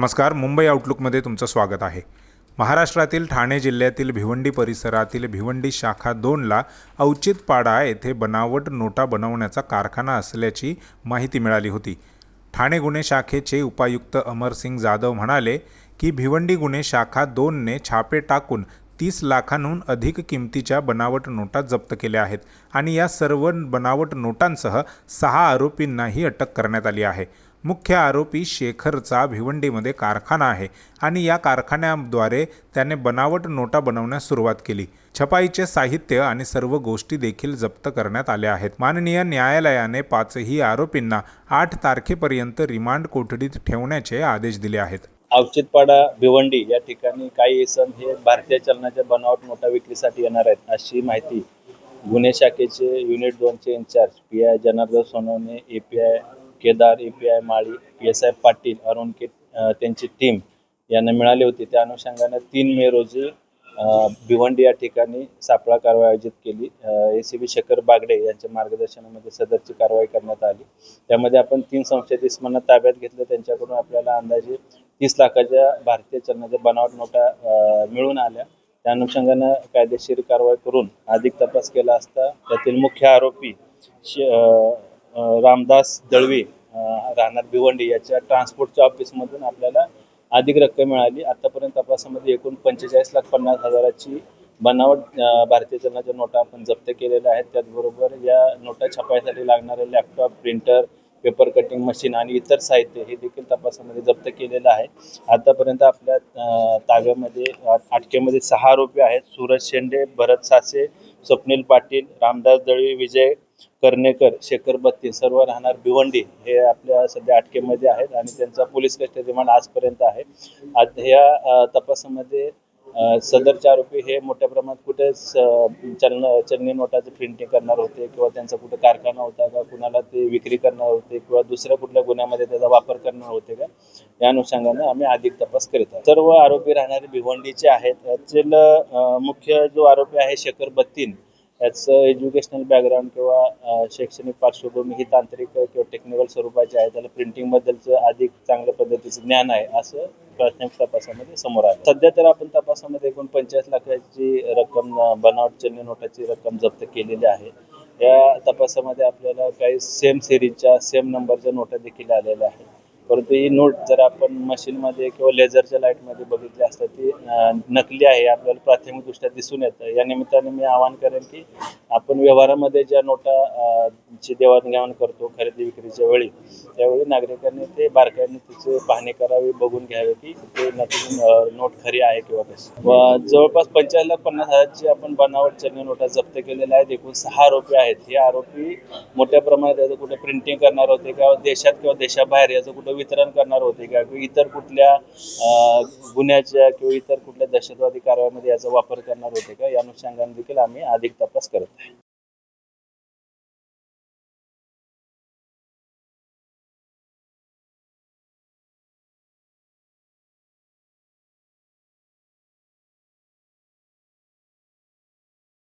नमस्कार मुंबई आउटलुकमध्ये तुमचं स्वागत आहे. महाराष्ट्रातील ठाणे जिल्ह्यातील भिवंडी परिसरातील भिवंडी शाखा दोनला औचितपाडा येथे बनावट नोटा बनवण्याचा कारखाना असल्याची माहिती मिळाली होती. ठाणे गुन्हे शाखेचे उपायुक्त अमरसिंग जाधव म्हणाले की भिवंडी गुन्हे शाखा दोनने छापे टाकून तीस लाखांहून अधिक किमतीच्या बनावट नोटा जप्त केल्या आहेत आणि या सर्व बनावट नोटांसह सहा आरोपींनाही अटक करण्यात आली आहे. मुख्य आरोपी शेखरचा भिवंडीमध्ये कारखाना आहे आणि या कारखान्याद्वारे त्याने बनावट नोटा बनवण्यास सुरुवात केली. छपाईचे साहित्य आणि सर्व गोष्टी देखील जप्त करण्यात आल्या आहेत. माननीय न्यायालयाने पाचही आरोपींना आठ तारखेपर्यंत रिमांड कोठडीत ठेवण्याचे आदेश दिले आहेत. अवचितपाडा भिवंडी या ठिकाणी काही इसम हे भारतीय चलनाच्या बनावट नोटा विक्रीसाठी येणार आहेत अशी माहिती गुन्हे शाखेचे युनिट दोनचे incharge P I Janardan Sonawane A P I Kedar A P I Mali P S I Patil Arun के त्यांची टीम यांना मिळाली होती. त्या अनुषंगानं तीन मे रोजी भिवंडी या ठिकाणी सापळा कारवाई आयोजित केली. A C B Shekhar Bagde यांच्या मार्गदर्शनामध्ये सदरची कारवाई करण्यात आली. त्यामध्ये आपण तीन संशयित इस्मांना ताब्यात घेतलं. त्यांच्याकडून आपल्याला अंदाजे तीस लाखाच्या भारतीय चलनाच्या बनावट नोटा मिळून आल्या. त्या अनुषंगानं कायदेशीर कारवाई करून अधिक तपास केला असता त्यातील मुख्य आरोपी रामदास दळवी राहणार भिवंडी याच्या ट्रान्सपोर्टच्या ऑफिसमधून आपल्याला अधिक रक्कम मिळाली. आतापर्यंत तपासामध्ये एकूण पंचेचाळीस लाख पन्नास हजाराची बनावट भारतीय चलनाच्या नोटा आपण जप्त केलेल्या आहेत. त्याचबरोबर या नोटा छापायसाठी लागणारे laptop printer paper cutting machine आणि इतर साहित्य हे देखील तपासामध्ये जप्त केलेलं आहे. आतापर्यंत आपल्या ताब्यामध्ये अटकेमध्ये सहा आरोपी आहेत. सूरज शेंडे भरत सासे स्वप्नील पाटील रामदास दळवी विजय कर्णेकर शेखर बत्ती सर्व राहणार भिवंडी हे आपल्या सध्या अटकेमध्ये आहेत आणि त्यांचा पोलीस कस्टडी रिमांड आजपर्यंत आहे. आज ह्या तपासामध्ये सदरचे आरोपी हे मोठ्या प्रमाणात कुठे स- चलन चलनी नोटाचं प्रिंटिंग करणार होते किंवा त्यांचा कुठे कारखाना होता का कुणाला ते विक्री करणार होते किंवा दुसऱ्या कुठल्या गुन्ह्यामध्ये त्याचा वापर करणार होते का या अनुषंगाने आम्ही अधिक तपास करीत आहोत. सर्व आरोपी राहणारे भिवंडीचे आहेत. त्यातील मुख्य जो आरोपी आहे शेखर बत्तीन याचं एज्युकेशनल बॅकग्राऊंड किंवा शैक्षणिक पार्श्वभूमी ही तांत्रिक किंवा टेक्निकल स्वरूपाची आहे. त्याला प्रिंटिंगबद्दलचं अधिक चांगल्या पद्धतीचं ज्ञान आहे असं प्राथमिक तपासामध्ये समोर आलं. सध्या तर आपण तपासामध्ये एकूण पंचेचाळीस लाखाची रक्कम बनावट चलनी नोटाची रक्कम जप्त केलेली आहे. या तपासामध्ये आपल्याला काही सेम सिरीजच्या सेम नंबरच्या नोटा देखील आलेल्या आहेत. परंतु ही नोट जर आपण मशीनमध्ये किंवा लेझरच्या लाईटमध्ये बघितली असता ती नकली आहे आपल्याला प्राथमिकदृष्ट्या दिसून येतं. या निमित्ताने मी आवाहन करेन की आपण व्यवहारामध्ये ज्या नोटा ची देवाणघेवाण करतो खरेदी विक्रीच्या वेळी. त्यावेळी नागरिकांनी ते बारकाईने तिचे पाहणी करावी बघून घ्यावे की ते नकली नोट खरी आहे किंवा कशी. व जवळपास पंचेचाळीस लाख पन्नास हजारची आपण बनावट चलनी नोटा जप्त केलेल्या आहेत एकूण सहा आरोपी आहेत. हे आरोपी मोठ्या प्रमाणात याचं कुठे प्रिंटिंग करणार होते किंवा देशात किंवा देशाबाहेर याचं कुठं वितरण करणार होते का किंवा इतर कुठल्या गुन्ह्याच्या किंवा इतर कुठल्या दहशतवादी कारवाईमध्ये याचा वापर करणार होते का? या अनुषंगाने देखील आम्ही अधिक तपास करत आहे.